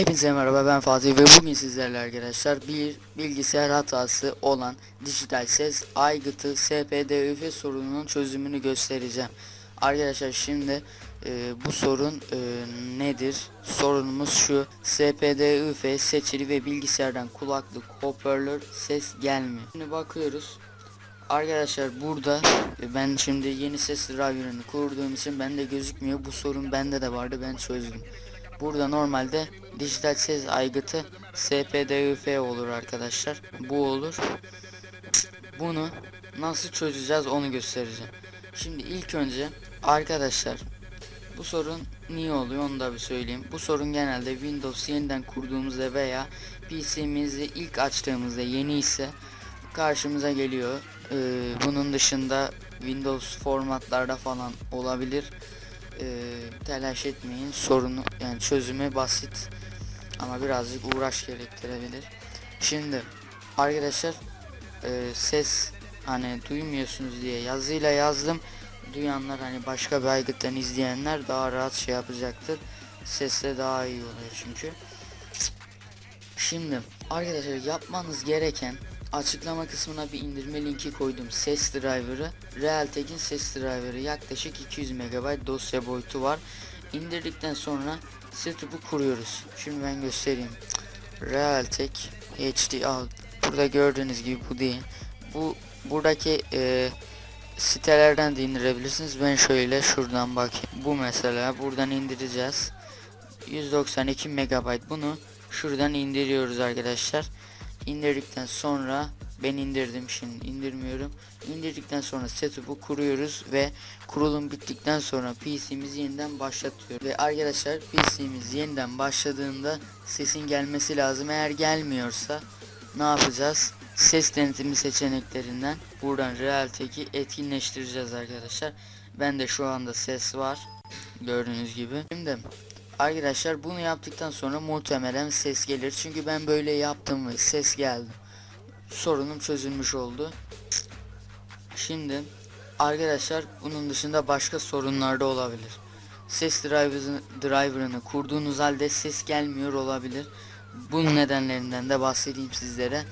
Hepinize merhaba ben Fatih ve bugün sizlerle arkadaşlar bir bilgisayar hatası olan dijital ses aygıtı SPDÜF sorununun çözümünü göstereceğim. Arkadaşlar şimdi e, bu sorun e, nedir? Sorunumuz şu SPDÜF seçili ve bilgisayardan kulaklık hoparlör ses gelmiyor. Şimdi bakıyoruz. Arkadaşlar burada e, ben şimdi yeni ses driver'ını kurduğum için bende gözükmüyor. Bu sorun bende de vardı ben çözdüm. Burada normalde dijital ses aygıtı SPDÜF olur arkadaşlar. Bu olur. Bunu nasıl çözeceğiz onu göstereceğim. Şimdi ilk önce arkadaşlar bu sorun niye oluyor onu da bir söyleyeyim. Bu sorun genelde Windows yeniden kurduğumuzda veya PC'mizi ilk açtığımızda yeni ise karşımıza geliyor. Ee, bunun dışında Windows formatlarda falan olabilir. Ee, telaş etmeyin. Sorunu yani çözümü basit ama birazcık uğraş gerektirebilir. Şimdi arkadaşlar e, ses hani duymuyorsunuz diye yazıyla yazdım. Duyanlar hani başka bir aygıttan izleyenler daha rahat şey yapacaktır. Sesle daha iyi oluyor çünkü. Şimdi arkadaşlar yapmanız gereken açıklama kısmına bir indirme linki koydum. Ses driver'ı, Realtek'in ses driver'ı yaklaşık 200 MB dosya boyutu var. İndirdikten sonra setup'u kuruyoruz. Şimdi ben göstereyim. Realtek HD al. Burada gördüğünüz gibi bu değil. Bu buradaki e, sitelerden de indirebilirsiniz. Ben şöyle şuradan bakayım. Bu mesela buradan indireceğiz. 192 MB bunu şuradan indiriyoruz arkadaşlar. İndirdikten sonra ben indirdim şimdi indirmiyorum. İndirdikten sonra setup'u kuruyoruz ve kurulum bittikten sonra PC'mizi yeniden başlatıyor. Ve arkadaşlar PC'miz yeniden başladığında sesin gelmesi lazım. Eğer gelmiyorsa ne yapacağız? Ses denetimi seçeneklerinden buradan Realtek'i etkinleştireceğiz arkadaşlar. Ben de şu anda ses var. Gördüğünüz gibi. Şimdi Arkadaşlar bunu yaptıktan sonra muhtemelen ses gelir. Çünkü ben böyle yaptım ve ses geldi. Sorunum çözülmüş oldu. Şimdi arkadaşlar bunun dışında başka sorunlar da olabilir. Ses driver'ını, kurduğunuz halde ses gelmiyor olabilir. Bunun nedenlerinden de bahsedeyim sizlere.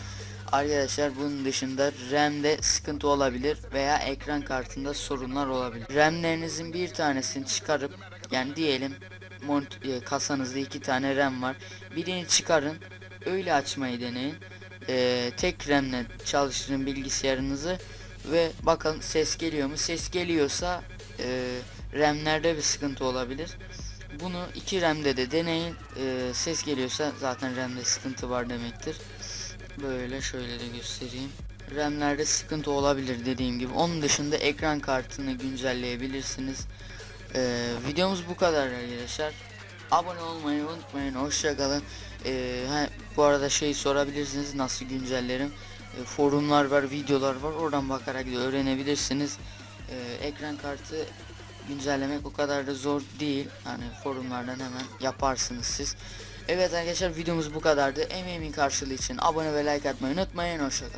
Arkadaşlar bunun dışında RAM'de sıkıntı olabilir veya ekran kartında sorunlar olabilir. RAM'lerinizin bir tanesini çıkarıp yani diyelim mont e, kasanızda iki tane RAM var. Birini çıkarın. Öyle açmayı deneyin. E, tek RAM'le çalıştırın bilgisayarınızı ve bakın ses geliyor mu? Ses geliyorsa e, RAM'lerde bir sıkıntı olabilir. Bunu iki RAM'de de deneyin. E, ses geliyorsa zaten RAM'de sıkıntı var demektir. Böyle şöyle de göstereyim. RAM'lerde sıkıntı olabilir dediğim gibi. Onun dışında ekran kartını güncelleyebilirsiniz. Ee, videomuz bu kadar arkadaşlar. Abone olmayı unutmayın. Hoşçakalın. Ee, he, bu arada şey sorabilirsiniz nasıl güncellerim. Ee, forumlar var, videolar var. Oradan bakarak da öğrenebilirsiniz. Ee, ekran kartı güncellemek o kadar da zor değil. Hani forumlardan hemen yaparsınız siz. Evet arkadaşlar videomuz bu kadardı. Emeğimin karşılığı için abone ve like atmayı unutmayın. Hoşçakalın.